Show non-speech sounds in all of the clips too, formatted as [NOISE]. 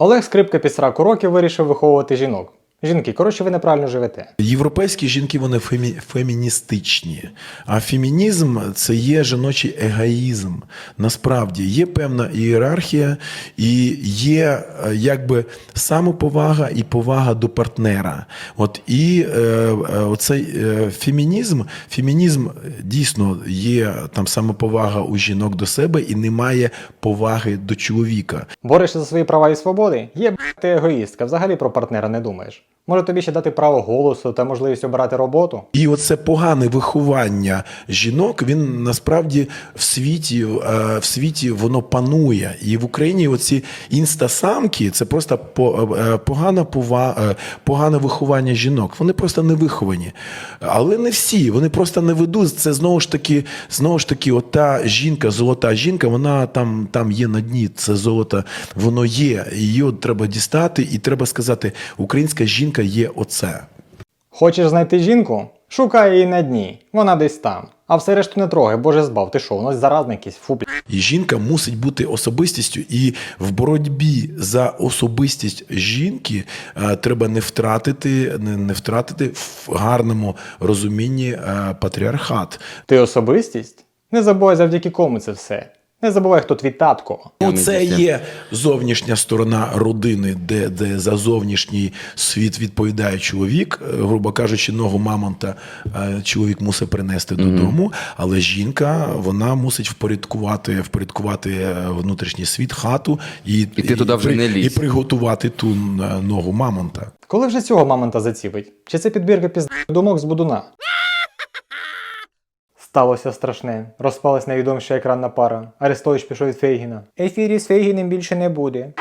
Олег Скрипка після раку років вирішив виховувати жінок. Жінки, коротше, ви неправильно живете. Європейські жінки вони фемі... феміністичні, а фемінізм це є жіночий егоїзм. Насправді є певна ієрархія і є е, якби самоповага і повага до партнера. От і е, е, оцей е, фемінізм, фемінізм дійсно є там самоповага у жінок до себе і немає поваги до чоловіка. Борешся за свої права і свободи? Є б ти егоїстка, взагалі про партнера не думаєш. Може тобі ще дати право голосу та можливість обирати роботу? І оце погане виховання жінок, він насправді в світі, е, в світі воно панує. І в Україні оці інстасамки це просто е, погана пова, е, погане виховання жінок. Вони просто не виховані. Але не всі, вони просто не ведуть. Це знову ж таки, знову ж таки, ота жінка, золота жінка, вона там, там є на дні. Це золото, воно є. Її треба дістати, і треба сказати, українська жінка є оце. Хочеш знайти жінку? Шукай її на дні, вона десь там. А все решту не трогай, боже збав, ти що, воно заразне якийсь, фу. І жінка мусить бути особистістю, і в боротьбі за особистість жінки е, треба не втратити, не, не втратити в гарному розумінні е, патріархат. Ти особистість? Не забувай завдяки кому це все. Не забувай, хто твій татко. Ну, це є зовнішня сторона родини, де, де за зовнішній світ відповідає чоловік. Е, Грубо кажучи, ногу мамонта е, чоловік мусить принести додому, але жінка вона мусить впорядкувати, впорядкувати е, внутрішній світ, хату і, І ти туди вже не лізь. і приготувати ту ногу мамонта. Коли вже цього мамонта заціпить? Чи це підбірка пізд... думок з будуна? Сталося страшне. Розпалась найвідоміша екранна пара. Арестович пішов від Фейгіна. Ефірі з Фейгіним більше не буде.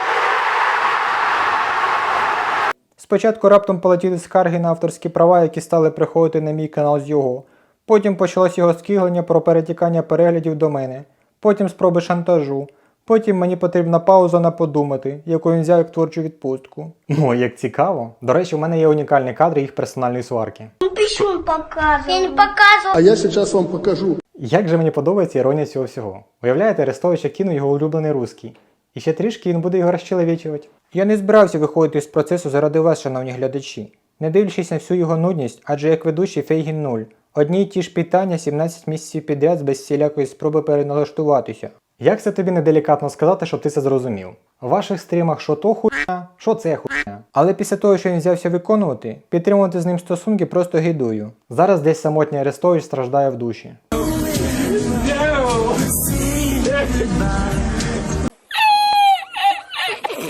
Спочатку раптом полетіли скарги на авторські права, які стали приходити на мій канал з його. Потім почалось його скиглення про перетікання переглядів до мене. Потім спроби шантажу. Потім мені потрібна пауза на подумати, яку він взяв як творчу відпустку. Ну, як цікаво. До речі, у мене є унікальні кадри їх персональної сварки. Почему показывал? Я не показывал. А я сейчас вам покажу. Як же мені подобається іронія цього всього. Уявляєте, Арестовича кинув його улюблений русський. І ще трішки він буде його розчеловічувати. Я не збирався виходити з процесу заради вас, шановні глядачі. Не дивлячись на всю його нудність, адже як ведучий Фейгін нуль. Одні й ті ж питання 17 місяців підряд без всілякої спроби переналаштуватися. Як це тобі неделікатно сказати, щоб ти це зрозумів? В ваших стрімах що то хуйня, що це хуйня. Але після того, що він взявся виконувати, підтримувати з ним стосунки просто гидую. Зараз десь самотній Арестович страждає в душі.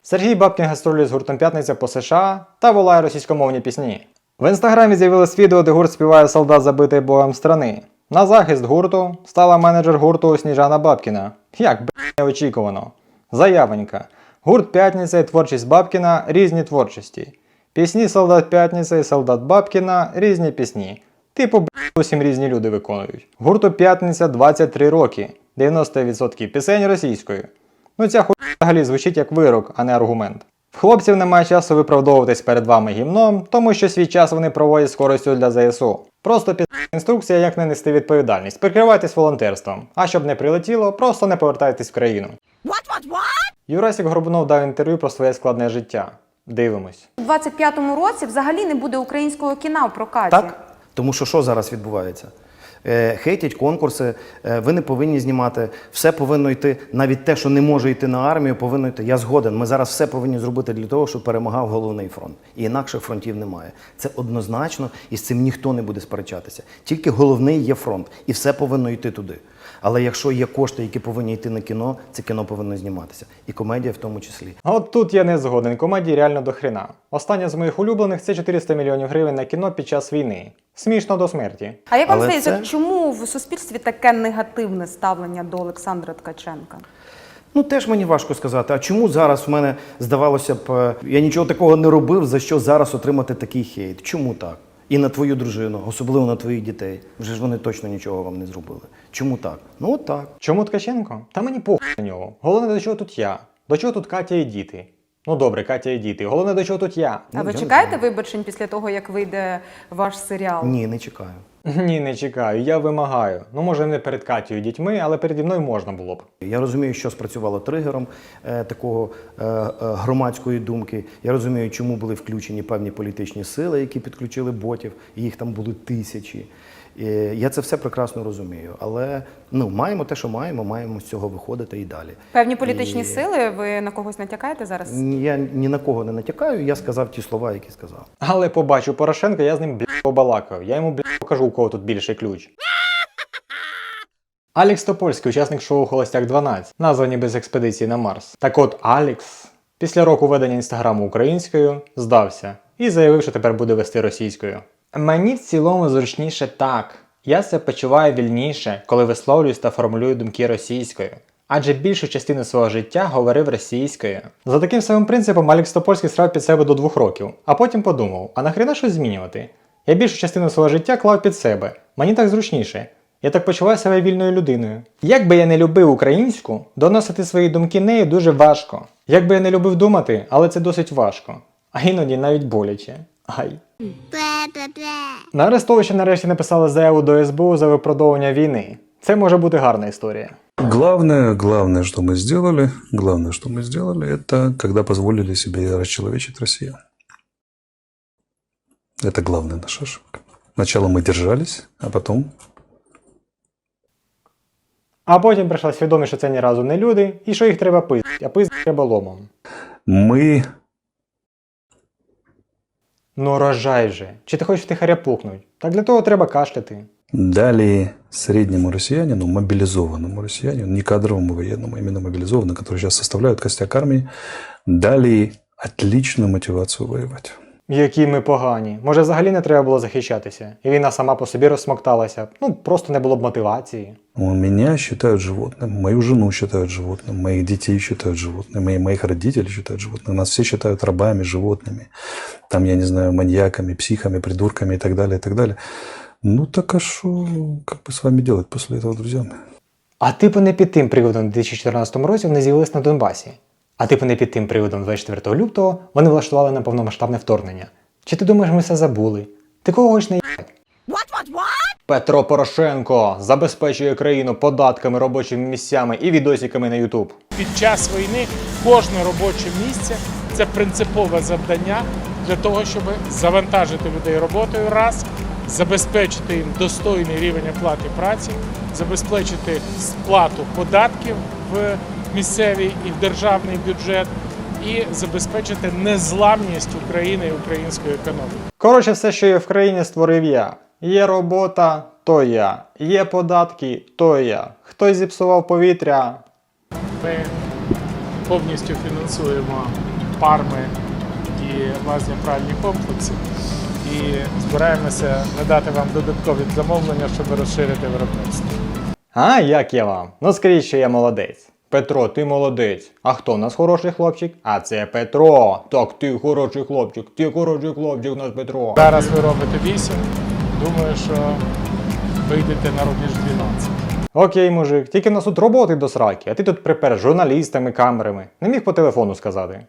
Сергій Бабкін гастролює з гуртом П'ятниця по США та волає російськомовні пісні. В інстаграмі з'явилось відео, де гурт співає солдат забитий богом страни. На захист гурту стала менеджер гурту Сніжана Бабкіна. Як б неочікувано. Заявонька. Гурт П'ятниця і творчість Бабкіна різні творчості. Пісні Солдат П'ятниця і Солдат Бабкіна різні пісні. Типу, б**, усім різні люди виконують. Гурту П'ятниця 23 роки, 90% пісень російською. Ну ця хуйня взагалі звучить як вирок, а не аргумент. В хлопців немає часу виправдовуватись перед вами гімном, тому що свій час вони проводять з користю для ЗСУ. Просто під інструкція, як не нести відповідальність. Прикривайтесь волонтерством. А щоб не прилетіло, просто не повертайтесь в країну. Юрасик Горбунов дав інтерв'ю про своє складне життя. Дивимось. У 25-му році взагалі не буде українського кіна в прокаті. Так? Тому що що зараз відбувається? Е, Хейтять конкурси, е, ви не повинні знімати, все повинно йти, навіть те, що не може йти на армію, повинно йти. Я згоден. Ми зараз все повинні зробити для того, щоб перемагав головний фронт. І інакших фронтів немає. Це однозначно, і з цим ніхто не буде сперечатися. Тільки головний є фронт, і все повинно йти туди. Але якщо є кошти, які повинні йти на кіно, це кіно повинно зніматися. І комедія в тому числі. А От тут я не згоден, комедії реально до хрена. Остання з моїх улюблених це 400 мільйонів гривень на кіно під час війни. Смішно до смерті. А як вам здається, це- чому в суспільстві таке негативне ставлення до Олександра Ткаченка? Ну теж мені важко сказати. А чому зараз в мене здавалося б, е, я нічого такого не робив, за що зараз отримати такий хейт? Чому так? І на твою дружину, особливо на твоїх дітей. Вже ж вони точно нічого вам не зробили. Чому так? Ну от так. Чому Ткаченко? Та мені похуй на нього. Головне, до чого тут я? До чого тут Катя і діти? Ну добре, Катя і діти. Головне, до чого тут я. А ви я не чекаєте вибачень після того, як вийде ваш серіал? Ні, не чекаю. [LAUGHS] Ні, не чекаю, я вимагаю. Ну, може, не перед Катєю і дітьми, але переді мною можна було б. Я розумію, що спрацювало тригером е, такого е, е, громадської думки. Я розумію, чому були включені певні політичні сили, які підключили ботів, і їх там були тисячі. Я це все прекрасно розумію. Але ну, маємо те, що маємо, маємо з цього виходити і далі. Певні політичні І- сили, ви на когось натякаєте зараз? Я ні на кого не натякаю, я сказав ті слова, які сказав. Але побачу Порошенка, я з ним бля, побалакаю. Я йому бля, покажу, у кого тут більший ключ. Алікс Топольський, учасник шоу Холостяк 12, названі без експедиції на Марс. Так от Алікс, після року ведення інстаграму українською, здався і заявив, що тепер буде вести російською. Мені в цілому зручніше так. Я себе почуваю вільніше, коли висловлююсь та формулюю думки російською. Адже більшу частину свого життя говорив російською. За таким самим принципом Алікс Топольський срав під себе до двох років, а потім подумав: а нахрена щось змінювати? Я більшу частину свого життя клав під себе. Мені так зручніше. Я так почуваю себе вільною людиною. Як би я не любив українську, доносити свої думки нею дуже важко. Як би я не любив думати, але це досить важко. А іноді навіть боляче. Ай. На Арестовича нарешті написали заяву до СБУ за виправдовування війни. Це може бути гарна історія. Главное, главное, что мы сделали, главное, что мы сделали, это когда позволили себе расчеловечить Россию. Это главная наша ошибка. Сначала мы держались, а потом А потім прийшла свідомість, що це ні разу не люди, і що їх треба пиздити, а пиздити треба ломом. мы Ну рожай же. Чи ти хочеш втихаря пухнуть? Так для того треба кашляти. далі среднему россиянину, мобилизованному россиянину, не кадровому военному, а именно мобилизованному, который сейчас составляют костяк армии, дали отличную мотивацию воевать. Які ми погані. Може, взагалі не треба було захищатися, і війна сама по собі розсмокталася. Ну, просто не було б мотивації. У Меня считают животным, мою жену считают животным, моих детей считают животными, мои, моих родителей считают животными. Нас все считают рабами, животными, там, я не знаю, маньяками, психами, придурками и так далее, и так далее. Ну так а что, как бы с вами делать после этого, друзья мои? А типу не під тим приводом у 2014 році вони з'явились на Донбасі. А типу не під тим приводом 24 лютого вони влаштували на повномасштабне вторгнення. Чи ти думаєш, ми все забули? Ти кого ж не? Петро Порошенко забезпечує країну податками, робочими місцями і відосиками на Ютуб. під час війни кожне робоче місце це принципове завдання для того, щоб завантажити людей роботою раз, забезпечити їм достойний рівень оплати праці, забезпечити сплату податків в місцевий і в державний бюджет, і забезпечити незламність України і української економіки. Коротше, все, що є в країні, створив я. Є робота, то я. Є податки, то я. Хтось зіпсував повітря. Ми повністю фінансуємо парми і лазня-пральні комплекси і збираємося надати вам додаткові замовлення, щоб розширити виробництво. А як я вам? Ну скажіть, що я молодець. Петро, ти молодець. А хто у нас хороший хлопчик? А це Петро. Так, ти хороший хлопчик, ти хороший хлопчик у нас Петро. Зараз ви робите 8, думаю, що вийдете на рубіж 12. Окей, мужик, тільки в нас тут роботи до сраки, а ти тут припер з журналістами, камерами. Не міг по телефону сказати.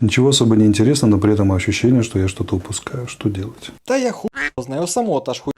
Ничего особо не интересно, но при этом ощущение, что я что-то упускаю. Что делать? Та я хуй знаю, само та ж хуй